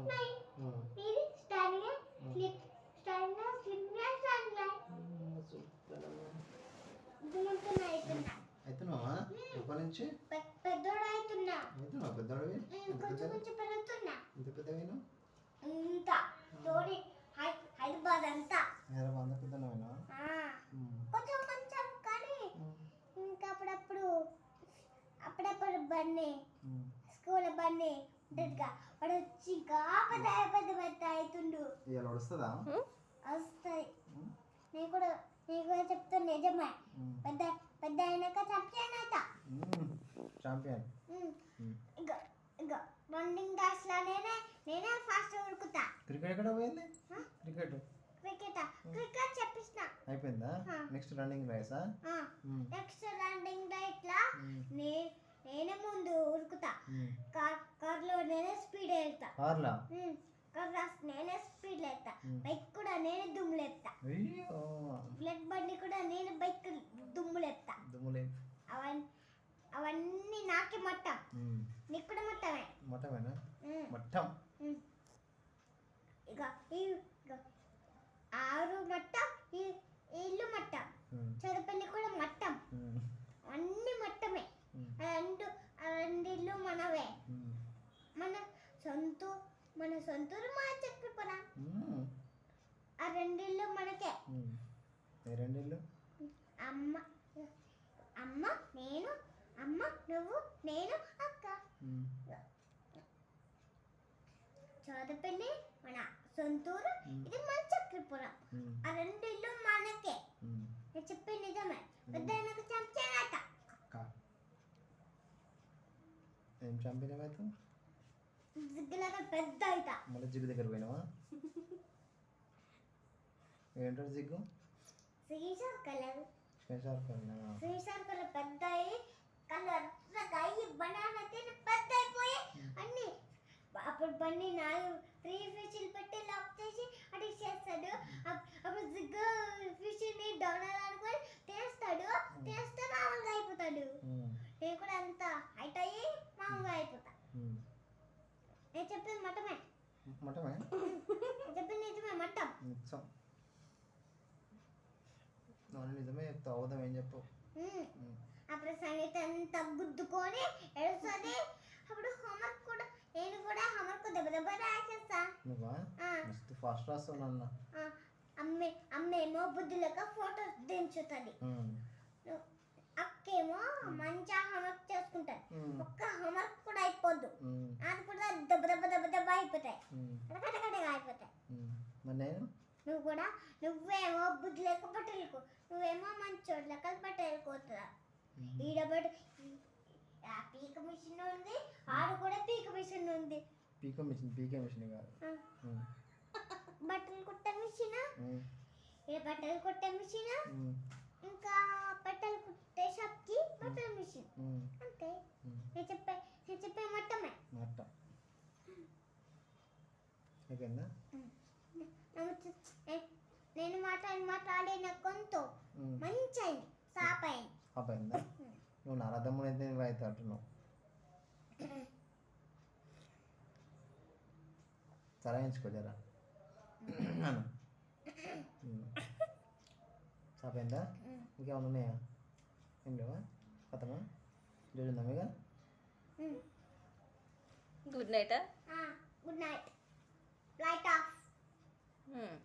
ఇది standing slip standing slip అవుతున్నా అవుతున్నావా ఎప్పటి నుంచి? పె- పెద్దోడు అవుతున్నా అవుతున్నావా పెద్దవాడివి ఉమ్, ఎంత కొంచెం కొంచెం పెరుగుతున్నా. ఎంత పెద్దవిను ఇంత. తోడి హైదరాబాద్ అంతా. హైదరాబాద్ అంత కొంచెం కొంచెం కానీ ఇంకా అప్పుడప్పుడు అప్పుడప్పుడు బండి స్కూల్ బండి వాడు వచ్చి ఇంకా పెద్ద పెద్ద అవుతుండు వస్తుందా? వస్తాయి. నేను కూడా నేను కూడా చెప్తాను నిజమే. పెద్ద పెద్ద అయినాక ఛాంపియన్ అవుతా. ఇక రన్నింగ్ డాష్లో నేనే నేనే ఫాస్ట్ ఉరుకుతా. క్రికెట్ ఎక్కడ పోయింది? క్రికెట్ క్రికెట్ క్రికెట్ చెప్పిస్తున్నా అయిపోయిందా. నెక్స్ట్ రన్నింగ్ రేసా నెక్స్ట్ రన్నింగ్ ఇట్లా నే నేనే ముందు ఉరుకుతా కార్ కార్లో నేనే స్పీడ్ వెళ్తా కార్లా? నేనే స్పీడ్ ఉమ్. బైక్ కూడా నేనే బండి కూడా నేను బైక్ అవన్నీ అవన్నీ నాకే కూడా. ఇక ఈ ఆరు మట్టం ఈ ఇల్లు మట్టం. చదువుపల్లి కూడా మట్టం. సొంతూరు మా ఉమ్, ఆ రెండిల్లు మనకే. ఏ రెండిళ్ళు? అమ్మ అమ్మ నేను అమ్మ నువ్వు నేను అక్క. చోదపల్లి మన సొంతూరు. ఇది మన చక్రపురం. ఆ రెండిల్లు మనకే. ఉమ్. నేను చెప్పే నిజమే. పెద్ద చంపానట. ఏం చంపినావు అయితే జిగ్గులాగా పెద్ద అవుతా మళ్ళీ జిగ్గు దగ్గర పోయినావా? ఏంటాడు జిగ్గు సీసా కలర్ స్పెషల్ పైన సీసా కలర్ పెద్ద అయ్యి చెప్పింది మటమే మటమే చెప్పింది నిజమే మట్టం నిత్యం అవును నిజమే చెప్తావు అవుదాం ఏం చెప్పు. అప్పుడు సంగీత అంతా గుద్దుకొని ఏడుస్తుంది. అప్పుడు హోంవర్క్ కూడా నేను కూడా హోంవర్క్ దెబ్బ దెబ్బ రాసేస్తా. నువ్వా? మస్తు ఫాస్ట్ రాస్తావు నాన్న. అమ్మే అమ్మేమో బుద్ధులక ఫోటోస్ దించుతుంది. అక్కేమో మంచిగా హోంవర్క్ చేసుకుంటాడు ఒక్క హోంవర్క్ కూడా అయిపోద్దు. అది కూడా దెబ్బ దెబ్బ దెబ్బ దెబ్బ అయిపోతాయి. కటకటగా అయిపోతాయి. మరి నేను? నువ్వు కూడా నువ్వేమో బుద్ధి లేక బట్టలకు నువ్వేమో మంచి చోట్లక బట్టలుకోతున్నా ఈడబడి ఆ పీక మిషన్ ఉంది ఆడు కూడా పీక మిషన్ ఉంది. పీకో మిషన్ పీకే మిషన్ కాదు. బట్టలు కుట్టే మిషన్? ఈ బట్టలు కుట్టే మిషన్? ఇంకా బట్టలు కుట్టే షాప్కి బట్టల మిషన్. అంతే. నేను చెప్పే నేను చెప్పే మొత్తమే మాట అయిపోయిందా నువ్వు చ- నే- నేను మాట్లాడి మాట్లాడిన కొంత ఉమ్. మంచి అయింది సాప్ అయింది అయిపోయిందా నువ్వు నరదమ్ముడు అయితే నువ్వు అయితే అంటున్నావు. చలాయించుకో జరా. అను. అయిపోయిందా ఇంకేమైనా ఉన్నాయా? ఏం లేవా? కథమా? చూడుందా మీగా good night? Good night. light off 嗯